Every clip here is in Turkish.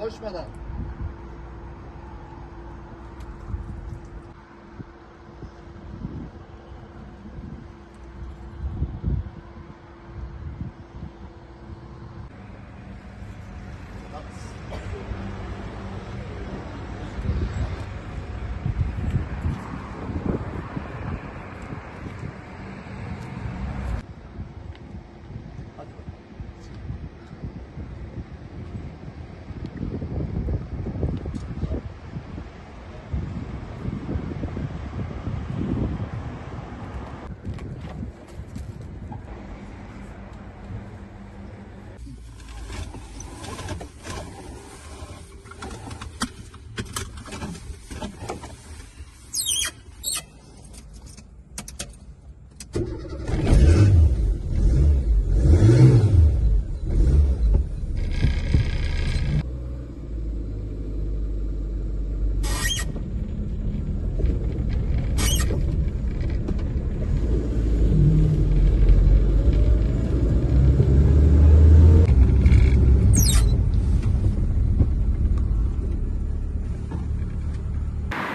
Koşmadan.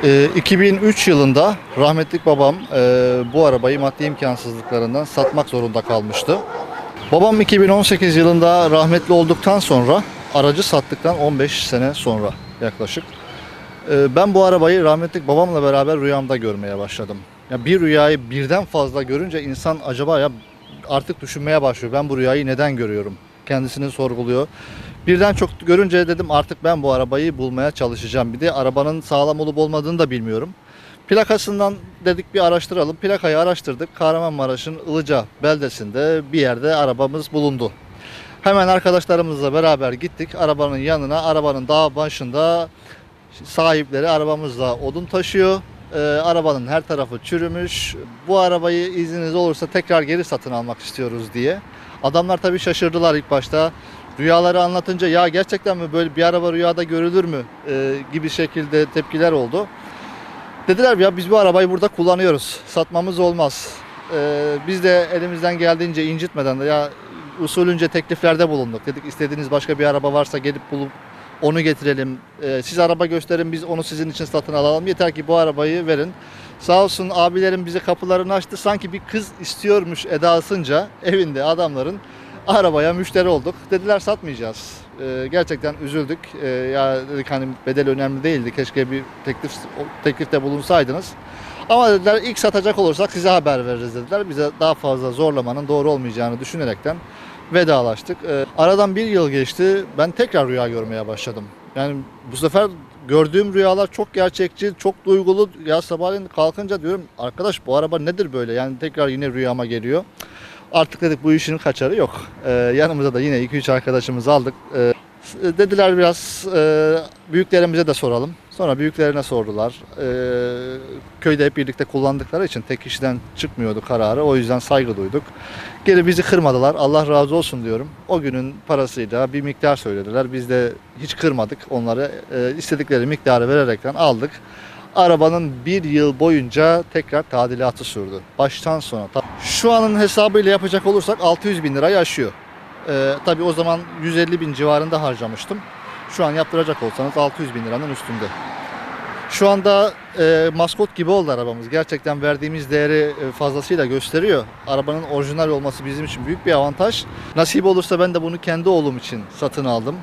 Ee, 2003 yılında rahmetlik babam e, bu arabayı maddi imkansızlıklarından satmak zorunda kalmıştı. Babam 2018 yılında rahmetli olduktan sonra aracı sattıktan 15 sene sonra yaklaşık. e, ben bu arabayı rahmetlik babamla beraber rüyamda görmeye başladım. Ya bir rüyayı birden fazla görünce insan acaba ya artık düşünmeye başlıyor. Ben bu rüyayı neden görüyorum? Kendisini sorguluyor. Birden çok görünce dedim artık ben bu arabayı bulmaya çalışacağım. Bir de arabanın sağlam olup olmadığını da bilmiyorum. Plakasından dedik bir araştıralım. Plakayı araştırdık. Kahramanmaraş'ın Ilıca beldesinde bir yerde arabamız bulundu. Hemen arkadaşlarımızla beraber gittik arabanın yanına. Arabanın dağ başında sahipleri arabamızla odun taşıyor. Ee, arabanın her tarafı çürümüş. Bu arabayı izniniz olursa tekrar geri satın almak istiyoruz diye. Adamlar tabii şaşırdılar ilk başta. Rüyaları anlatınca ya gerçekten mi böyle bir araba rüyada görülür mü Ee, gibi şekilde tepkiler oldu. Dediler ya biz bu arabayı burada kullanıyoruz. Satmamız olmaz. Ee, biz de elimizden geldiğince incitmeden de ya usulünce tekliflerde bulunduk. Dedik istediğiniz başka bir araba varsa gelip bulup onu getirelim. Ee, siz araba gösterin biz onu sizin için satın alalım. Yeter ki bu arabayı verin. Sağ olsun abilerim bize kapılarını açtı. Sanki bir kız istiyormuş edasınca evinde adamların arabaya müşteri olduk. Dediler satmayacağız. Ee, gerçekten üzüldük. Ee, ya dedik hani bedel önemli değildi. Keşke bir teklif teklifte bulunsaydınız. Ama dediler ilk satacak olursak size haber veririz dediler. Bize daha fazla zorlamanın doğru olmayacağını düşünerekten vedalaştık. Ee, aradan bir yıl geçti. Ben tekrar rüya görmeye başladım. Yani bu sefer gördüğüm rüyalar çok gerçekçi, çok duygulu. Ya sabahleyin kalkınca diyorum arkadaş bu araba nedir böyle? Yani tekrar yine rüyama geliyor. Artık dedik bu işin kaçarı yok. Ee, yanımıza da yine 2-3 arkadaşımızı aldık. Ee, dediler biraz e, büyüklerimize de soralım. Sonra büyüklerine sordular. Ee, köyde hep birlikte kullandıkları için tek kişiden çıkmıyordu kararı. O yüzden saygı duyduk. Geri bizi kırmadılar. Allah razı olsun diyorum. O günün parasıyla bir miktar söylediler. Biz de hiç kırmadık. Onları e, istedikleri miktarı vererekten aldık. Arabanın bir yıl boyunca tekrar tadilatı sürdü. Baştan sona. Şu anın hesabıyla yapacak olursak 600 bin lirayı aşıyor. Ee, tabii o zaman 150 bin civarında harcamıştım. Şu an yaptıracak olsanız 600 bin liranın üstünde. Şu anda e, maskot gibi oldu arabamız. Gerçekten verdiğimiz değeri e, fazlasıyla gösteriyor. Arabanın orijinal olması bizim için büyük bir avantaj. Nasip olursa ben de bunu kendi oğlum için satın aldım.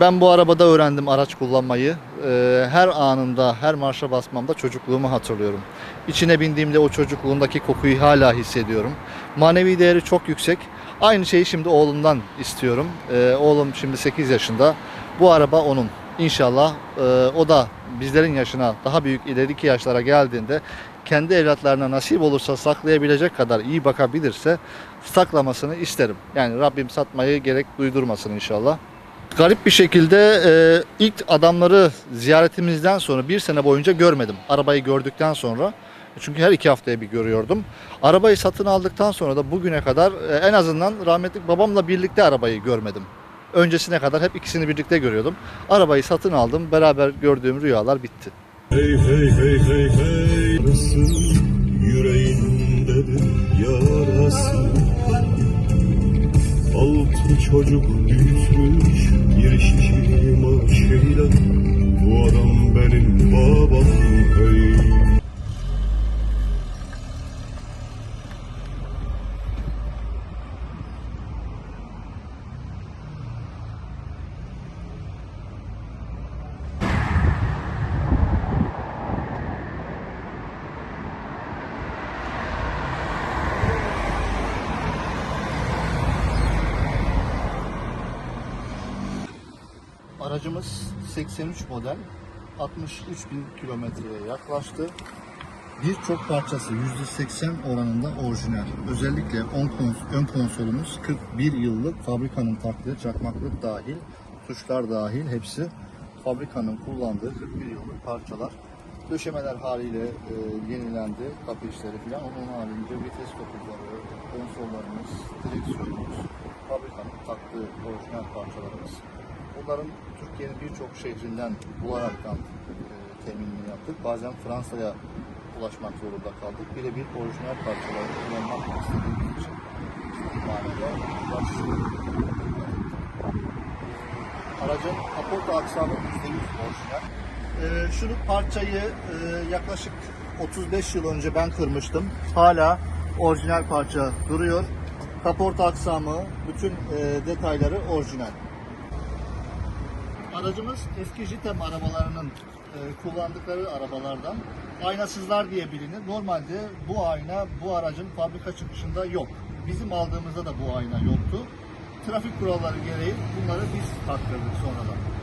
Ben bu arabada öğrendim araç kullanmayı. Ee, her anında, her marşa basmamda çocukluğumu hatırlıyorum. İçine bindiğimde o çocukluğundaki kokuyu hala hissediyorum. Manevi değeri çok yüksek. Aynı şeyi şimdi oğlumdan istiyorum. Ee, oğlum şimdi 8 yaşında. Bu araba onun. İnşallah e, o da bizlerin yaşına daha büyük ileriki yaşlara geldiğinde kendi evlatlarına nasip olursa saklayabilecek kadar iyi bakabilirse saklamasını isterim. Yani Rabbim satmayı gerek duydurmasın inşallah. Garip bir şekilde e, ilk adamları ziyaretimizden sonra bir sene boyunca görmedim. Arabayı gördükten sonra. Çünkü her iki haftaya bir görüyordum. Arabayı satın aldıktan sonra da bugüne kadar e, en azından rahmetlik babamla birlikte arabayı görmedim. Öncesine kadar hep ikisini birlikte görüyordum. Arabayı satın aldım. Beraber gördüğüm rüyalar bitti. Hey hey hey hey hey Yarası çocuk büyütmüş bir şişi maaşıyla Bu adam benim babam hey Aracımız 83 model 63 bin kilometreye yaklaştı. Birçok parçası %80 oranında orijinal. Özellikle ön, kons- ön konsolumuz 41 yıllık fabrikanın taktığı çakmaklık dahil, tuşlar dahil hepsi fabrikanın kullandığı 41 yıllık parçalar. Döşemeler haliyle e, yenilendi, kapı işleri falan. Onun haricinde vites topuzları, konsollarımız, direksiyonumuz, fabrikanın taktığı orijinal parçalarımız. Bunların Türkiye'nin birçok şehrinden bularaktan e, teminini yaptık. Bazen Fransa'ya ulaşmak zorunda kaldık. Birebir orijinal parçaları kullanmak istediğimiz için manada. Aracın kaporta aksamı %100 orijinal. Ee, şunu parçayı e, yaklaşık 35 yıl önce ben kırmıştım. Hala orijinal parça duruyor. Kaporta aksamı, bütün e, detayları orijinal. Aracımız eski JITEM arabalarının e, kullandıkları arabalardan. Aynasızlar diye bilinir. Normalde bu ayna bu aracın fabrika çıkışında yok. Bizim aldığımızda da bu ayna yoktu. Trafik kuralları gereği bunları biz taktırdık sonradan.